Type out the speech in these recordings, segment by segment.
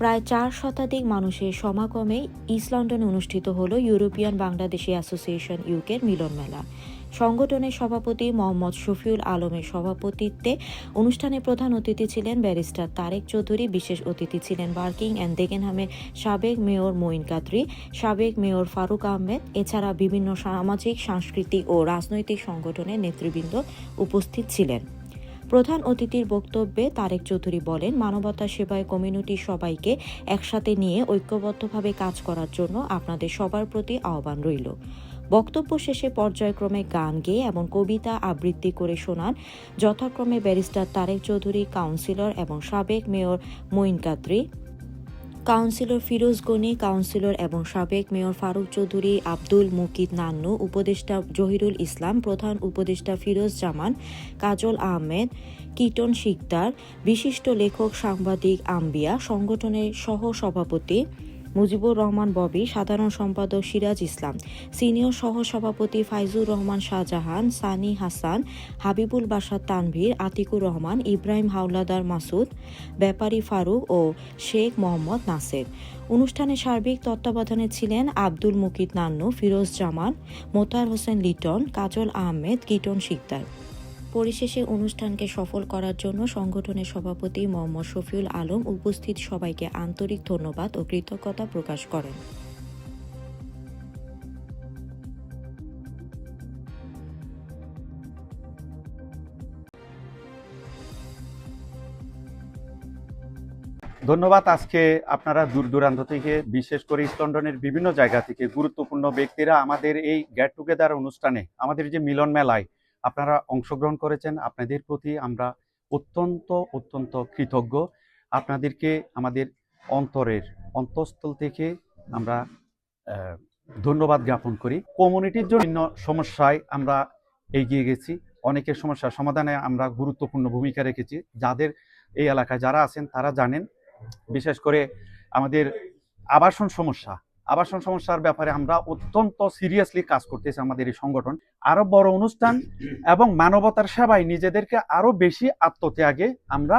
প্রায় চার শতাধিক মানুষের সমাগমে ইস্ট লন্ডনে অনুষ্ঠিত হল ইউরোপিয়ান বাংলাদেশি অ্যাসোসিয়েশন ইউকের মিলন মেলা। সংগঠনের সভাপতি মোহাম্মদ শফিউল আলমের সভাপতিত্বে অনুষ্ঠানে প্রধান অতিথি ছিলেন ব্যারিস্টার তারেক চৌধুরী, বিশেষ অতিথি ছিলেন বার্কিং অ্যান্ড দেগেনহামের সাবেক মেয়র মঈন কাদরি, সাবেক মেয়র ফারুক আহমেদ, এছাড়া বিভিন্ন সামাজিক, সাংস্কৃতিক ও রাজনৈতিক সংগঠনের নেতৃবৃন্দ উপস্থিত ছিলেন। প্রধান অতিথির বক্তব্যে তারেক চৌধুরী বলেন, মানবতা সেবায় কমিউনিটি সবাইকে একসাথে নিয়ে ঐক্যবদ্ধভাবে কাজ করার জন্য আপনাদের সবার প্রতি আহ্বান রইল। বক্তব্য শেষে পর্যায়ক্রমে গান গেয়ে এবং কবিতা আবৃত্তি করে শোনান যথাক্রমে ব্যারিস্টার তারেক চৌধুরী, কাউন্সিলর এবং সাবেক mayor Moin Kadri. Councillor Firoz Gani, councillor এবং সাবেক মেয়র ফারুক চৌধুরী, আব্দুল মুকিদ নান্নু, উপদেষ্টা জহিরুল ইসলাম, প্রধান উপদেষ্টা ফিরোজ জামান, কাজল আহমেদ, কীটন শিকদার, বিশিষ্ট লেখক সাংবাদিক আম্বিয়া, সংগঠনের সহ সভাপতি মুজিবুর রহমান ববি, সাধারণ সম্পাদক সিরাজ ইসলাম, সিনিয়র সহ সভাপতি ফাইজুর রহমান শাহজাহান, সানি হাসান, হাবিবুল বাসার তানভীর, আতিকুর রহমান, ইব্রাহিম হাওলাদার মাসুদ, ব্যাপারী ফারুক ও শেখ মোহাম্মদ নাসের। অনুষ্ঠানে সার্বিক তত্ত্বাবধানে ছিলেন আব্দুল মুকিদ নান্নু, ফিরোজ জামান মোতার হোসেন লিটন, কাজল আহমেদ, কিটন শিকদার। পরিশেষে অনুষ্ঠানকে সফল করার জন্য সংগঠনের সভাপতি মোহাম্মদ শফিউল আলম উপস্থিত সবাইকে আন্তরিক ধন্যবাদ ও কৃতজ্ঞতা প্রকাশ করেন। ধন্যবাদ। আজকে আপনারা দূর দূরান্ত থেকে, বিশেষ করে ইস্ট বিভিন্ন জায়গা থেকে গুরুত্বপূর্ণ ব্যক্তিরা আমাদের এই গেট টুগেদার অনুষ্ঠানে, আমাদের যে মিলন মেলায় আপনারা অংশগ্রহণ করেছেন, আপনাদের প্রতি আমরা অত্যন্ত অত্যন্ত কৃতজ্ঞ। আপনাদেরকে আমাদের অন্তরের অন্তঃস্থল থেকে আমরা ধন্যবাদ জ্ঞাপন করি। কমিউনিটির জন্য সমস্যায় আমরা এগিয়ে গেছি, অনেকের সমস্যার সমাধানে আমরা গুরুত্বপূর্ণ ভূমিকা রেখেছি। যাদের এই এলাকায় যারা আছেন তারা জানেন, বিশেষ করে আমাদের আবাসন সমস্যা। আবাসন সমস্যার ব্যাপারে আমরা অত্যন্ত সিরিয়াসলি কাজ করতেছি আমাদের এই সংগঠন। আরও বড় অনুষ্ঠান এবং মানবতার সেবায় নিজেদেরকে আরও বেশি আত্মত্যাগে আমরা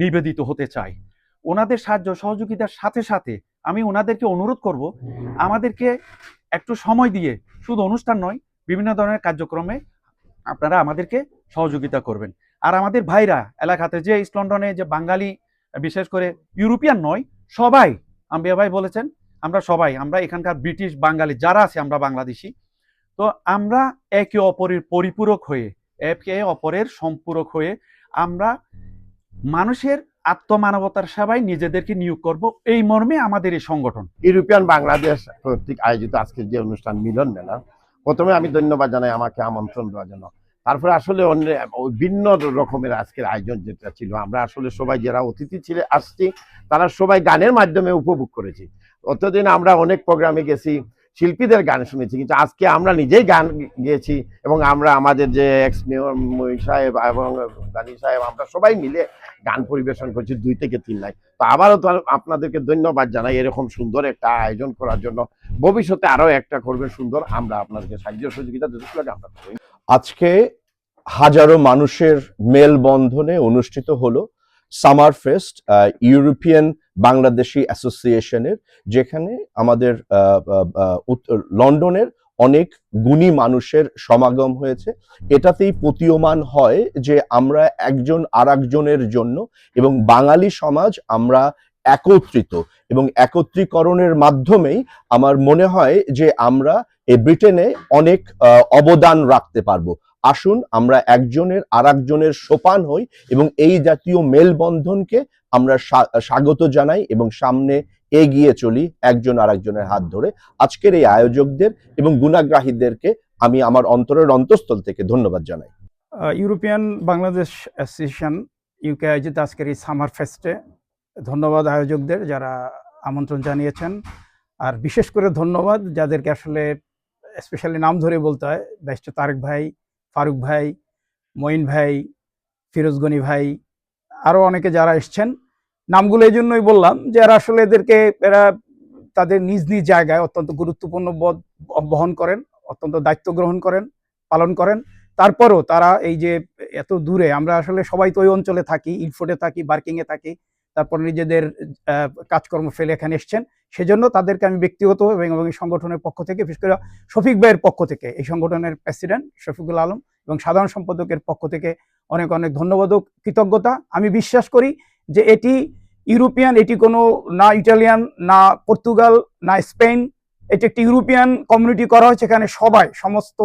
নিবেদিত হতে চাই। ওনাদের সাহায্য, সহযোগিতার সাথে সাথে আমি ওনাদেরকে অনুরোধ করব, আমাদেরকে একটু সময় দিয়ে, শুধু অনুষ্ঠান নয়, বিভিন্ন ধরনের কার্যক্রমে আপনারা আমাদেরকে সহযোগিতা করবেন। আর আমাদের ভাইরা এলাকাতে যে ইস্ট লন্ডনে যে বাঙালি, বিশেষ করে ইউরোপিয়ান নয়, সবাই, আম্বিয়া ভাই বলেছেন আমরা সবাই, আমরা এখানকার ব্রিটিশ বাঙালি যারা আছে, আমরা বাংলাদেশি। তো আমরা একে অপরের পরিপূরক হয়ে, একে অপরের সম্পূরক হয়ে আমরা মানুষের আত্মমানবতার সেবায় নিজেদেরকে নিয়োগ করব। এই মর্মে আমাদের এই সংগঠন। ইউরোপিয়ান বাংলাদেশ কর্তৃক আয়োজিত আজকের যে অনুষ্ঠান মিলন মেলা, প্রথমে আমি ধন্যবাদ জানাই আমাকে আমন্ত্রণ দেওয়ার জন্য। তারপরে আসলে অন্য, ভিন্ন রকমের আজকের আয়োজন যেটা ছিল, আমরা আসলে সবাই যারা অতিথি ছিল আসছি, তারা সবাই গানের মাধ্যমে উপভোগ করেছি। অতদিন আমরা অনেক প্রোগ্রামে গেছি, শিল্পীদের গান শুনেছি, কিন্তু আজকে আমরা নিজেই গান গেয়েছি এবং আমরা আমাদের যে এক্স মেয়র মহিন সাহেব এবং গানি সাহেব, আমরা সবাই মিলে গান পরিবেশন করছি দুই থেকে তিন লাইন। তো আবারও তো আপনাদেরকে ধন্যবাদ জানাই এরকম সুন্দর একটা আয়োজন করার জন্য। ভবিষ্যতে আরও একটা করবেন সুন্দর, আমরা আপনাদেরকে সাহায্য সহযোগিতা যথেষ্ট আমরা আজকে হাজারো মানুষের মেলবন্ধনে অনুষ্ঠিত হলো সামার ফেস্ট ইউরোপিয়ান বাংলাদেশি অ্যাসোসিয়েশনের, যেখানে আমাদের লন্ডনের অনেক গুণী মানুষের সমাগম হয়েছে। এটাতেই প্রতীয়মান হয় যে আমরা একজন আরেকজনের জন্য এবং বাঙালি সমাজ আমরা একত্রিত এবং একত্রীকরণের মাধ্যমেই আমার মনে হয় যে আমরা এই ব্রিটেনে অনেক অবদান রাখতে পারব। আসুন আমরা একজনের আরেকজনের সোপান হই এবং এই জাতীয় মেলবন্ধনকে আমরা স্বাগত জানাই এবং সামনে এগিয়ে চলি একজন আর একজনের হাত ধরে। আজকের এই আয়োজকদের এবং গুণাগ্রাহীদেরকে আমি আমার অন্তরের অন্তঃস্থল থেকে ধন্যবাদ জানাই। ইউরোপিয়ান বাংলাদেশ অ্যাসোসিয়েশন ইউকে আয়োজিত আজকের এই সামার ফেস্টে ধন্যবাদ আয়োজকদের যারা আমন্ত্রণ জানিয়েছেন। আর বিশেষ করে ধন্যবাদ যাদেরকে আসলে স্পেশালি নাম ধরে বলতে হয়, ব্যারিস্টার তারেক ভাই, ফারুক ভাই, মঈন ভাই, ফিরোজ গনি ভাই আরও অনেকে যারা এসছেন। নামগুলো এই জন্যই বললাম যে এরা আসলে এদেরকে, এরা তাদের নিজ নিজ জায়গায় অত্যন্ত গুরুত্বপূর্ণ পদ বহন করেন, অত্যন্ত দায়িত্ব গ্রহণ করেন, পালন করেন। তারপরও তারা এই যে এত দূরে, আমরা আসলে সবাই তো ওই অঞ্চলে থাকি ইলফোর্ডে থাকি, বার্কিংয়ে থাকি তারপর নিজেদের কাজকর্ম ফেলে এখানে এসছেন। সেজন্য তাদেরকে আমি ব্যক্তিগত এবং সংগঠনের পক্ষ থেকে, বিশেষ করে শফিক ভাইয়ের পক্ষ থেকে, এই সংগঠনের প্রেসিডেন্ট শফিকুল আলম এবং সাধারণ সম্পাদকের পক্ষ থেকে অনেক অনেক ধন্যবাদ কৃতজ্ঞতা। আমি বিশ্বাস করি যে এটি ইউরোপিয়ান, এটি কোনো না ইটালিয়ান, না পর্তুগাল, না স্পেন, এটি একটি ইউরোপিয়ান কমিউনিটি করা হয়েছে এখানে সবাই, সমস্ত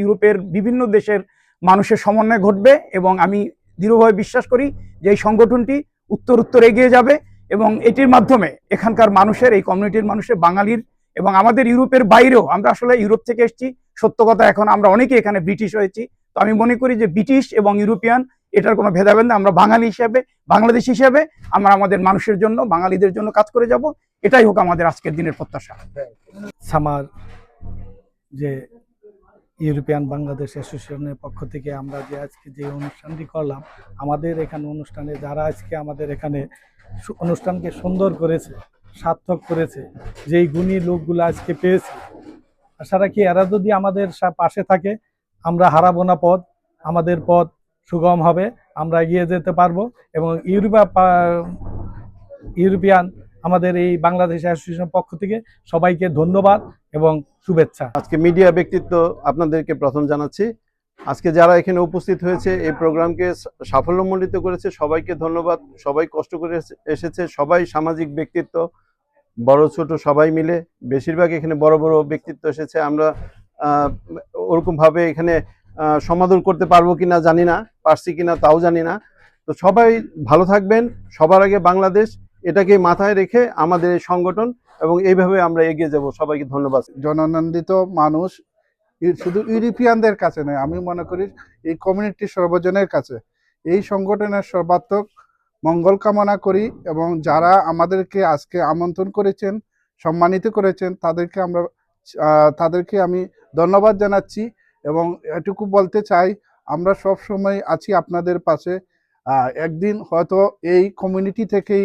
ইউরোপের বিভিন্ন দেশের মানুষের সমন্বয় ঘটবে এবং আমি দৃঢ়ভাবে বিশ্বাস করি যে এই সংগঠনটি উত্তর উত্তর এগিয়ে যাবে এবং এটির মাধ্যমে এখানকার মানুষের, এই কমিউনিটির মানুষের, বাঙালির এবং আমাদের ইউরোপের বাইরেও আমরা আসলে ইউরোপ থেকে এসেছি। সত্য কথা, এখন আমরা অনেকে এখানে ব্রিটিশ হয়েছি। তো আমি মনে করি যে ব্রিটিশ এবং ইউরোপিয়ান, এটার কোনো ভেদাভেদ না আমরা বাঙালি হিসেবে, বাংলাদেশ হিসাবে আমরা আমাদের মানুষের জন্য, বাঙালিদের জন্য কাজ করে যাব। এটাই হোক আমাদের আজকের দিনের প্রত্যাশা। সামার যে ইউরোপিয়ান বাংলাদেশ অ্যাসোসিয়েশনের পক্ষ থেকে আমরা যে আজকে যে অনুষ্ঠানটি করলাম, আমাদের এখানে অনুষ্ঠানে যারা আজকে আমাদের এখানে অনুষ্ঠানকে সুন্দর করেছে, সার্থক করেছে, যেই গুণী লোকগুলো আজকে পেয়েছে, আশা রাখি এরা যদি আমাদের পাশে থাকে, আমরা হারাবো না পথ, আমাদের পথ সুগম হবে, আমরা এগিয়ে যেতে পারব এবং ইউরোপা ইউরোপিয়ান আমাদের এই বাংলাদেশ অ্যাসোসিয়েশনের পক্ষ থেকে সবাইকে ধন্যবাদ এবং শুভেচ্ছা। আজকে মিডিয়া ব্যক্তিত্ব আপনাদেরকে প্রথম জানাচ্ছি। আজকে যারা এখানে উপস্থিত হয়েছে এই প্রোগ্রামকে সাফল্যমণ্ডিত করেছে সবাইকে ধন্যবাদ। সবাই কষ্ট করে এসে- এসেছে সবাই সামাজিক ব্যক্তিত্ব বড় ছোট সবাই মিলে। বেশিরভাগ এখানে বড় বড় ব্যক্তিত্ব এসেছে। আমরা আহ, ওরকম ভাবে এখানে সমাদর করতে পারব কিনা জানি না পারছি কিনা তাও জানি না। তো সবাই ভালো থাকবেন। সবার আগে বাংলাদেশ এটাকে মাথায় রেখে আমাদের এই সংগঠন এবং এইভাবে আমরা এগিয়ে যাব। সবাইকে ধন্যবাদ। জনানন্দিত মানুষ শুধু ইউরোপিয়ানদের কাছে নয়, আমি মনে করি এই কমিউনিটি সর্বজনের কাছে। এই সংগঠনের সর্বাত্মক মঙ্গল কামনা করি এবং যারা আমাদেরকে আজকে আমন্ত্রণ করেছেন, সম্মানিত করেছেন, তাদেরকে আমরা তাদেরকে আমি ধন্যবাদ জানাচ্ছি এবং এটুকু বলতে চাই, আমরা সব সময় আছি আপনাদের পাশে। একদিন হয়তো এই কমিউনিটি থেকেই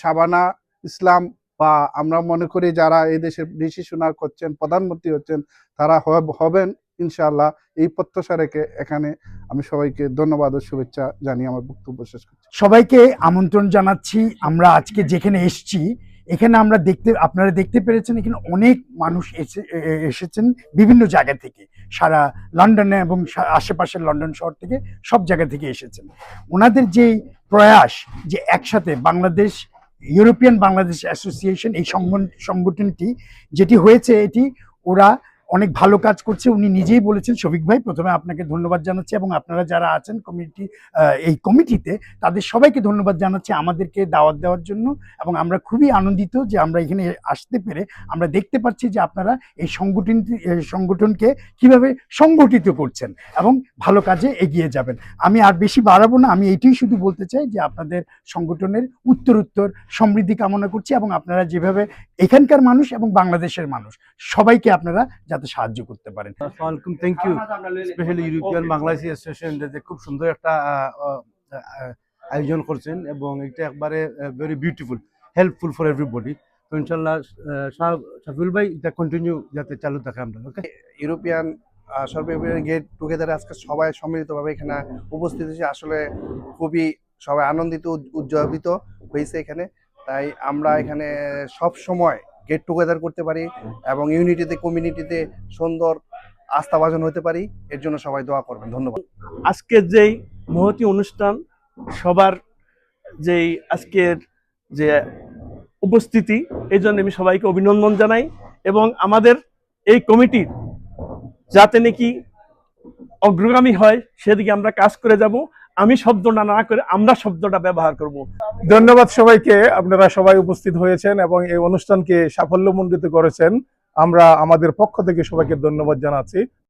শাবানা ইসলাম বা আমরা মনে করি যারা এই দেশে ডিসিশনার করছেন, প্রধানমন্ত্রী হচ্ছেন, তারা হবেন ইনশাআল্লাহ। এই প্রত্যাশা রেখে এখানে আমি সবাইকে ধন্যবাদ ও শুভেচ্ছা জানিয়ে আমার বক্তব্য শেষ করছি। সবাইকে আমন্ত্রণ জানাচ্ছি। আমরা আজকে যেখানে এসেছি এখানে আমরা দেখতে, আপনারা দেখতে পেরেছেন, এখানে অনেক মানুষ এসে এসেছেন বিভিন্ন জায়গা থেকে। সারা লন্ডনে এবং আশেপাশের লন্ডন শহর থেকে সব জায়গা থেকে এসেছেন। ওনাদের যে প্রয়াস যে একসাথে বাংলাদেশ, ইউরোপিয়ান বাংলাদেশ অ্যাসোসিয়েশন এই সংগঠন- সংগঠনটি, যেটি হয়েছে এটি, ওরা অনেক ভালো কাজ করছে, উনি নিজেই বলেছেন, শফিক ভাই, প্রথমে আপনাকে ধন্যবাদ জানাচ্ছি এবং আপনারা যারা আছেন কমিটি এই কমিটিতে তাদের সবাইকে ধন্যবাদ জানাচ্ছি আমাদেরকে দাওয়াত দেওয়ার জন্য এবং আমরা খুবই আনন্দিত যে আমরা এখানে আসতে পেরে আমরা দেখতে পাচ্ছি যে আপনারা এই সংগঠনটি এই সংগঠনকে কীভাবে সংগঠিত করছেন এবং ভালো কাজে এগিয়ে যাবেন। আমি আর বেশি বাড়াবো না, আমি এইটাই শুধু বলতে চাই যে আপনাদের সংগঠনের উত্তর উত্তর সমৃদ্ধি কামনা করছি এবং আপনারা যেভাবে এখানকার মানুষ এবং বাংলাদেশের মানুষ, সবাইকে আপনারা যাতে সাহায্য করতে পারেন। Welcome thank you specially European Bangladesh association যে খুব সুন্দর একটা আয়োজন করছেন এবং এটা একবারে very beautiful helpful for everybody তো ইনশাল্লাহ শাফিউল ভাই এটা কন্টিনিউ যাতে চালু থাকে আমরা ওকে ইউরোপিয়ান সর্বইউরোপিয়ান গেট টুগেদারে আজকে সবাই সম্মিলিতভাবে এখানে উপস্থিত হয়েছে। আসলে খুবই সবাই আনন্দিত উদ- উজ্জীবিত হয়েছে এখানে। তাই আমরা এখানে সব সময় গেট টুগেদার করতে পারি এবং ইউনিটিতে কমিউনিটিতে সুন্দর আস্থাভাজন হতে পারি, এর জন্য সবাই দোয়া করবেন, ধন্যবাদ। আজকের যেই মহতি অনুষ্ঠান, সবার যেই আজকের যে উপস্থিতি, এই জন্য আমি সবাইকে অভিনন্দন জানাই এবং আমাদের এই কমিটির যাতে নাকি অগ্রগামী হয়, সেদিকে আমরা কাজ করে যাব। আমি শব্দটা না করে আমরা শব্দটা ব্যবহার করব। ধন্যবাদ সবাইকে। আপনারা সবাই উপস্থিত হয়েছেন এবং এই অনুষ্ঠানকে সাফল্যমণ্ডিত করেছেন। আমরা আমাদের পক্ষ থেকে সবাইকে ধন্যবাদ জানাচ্ছি।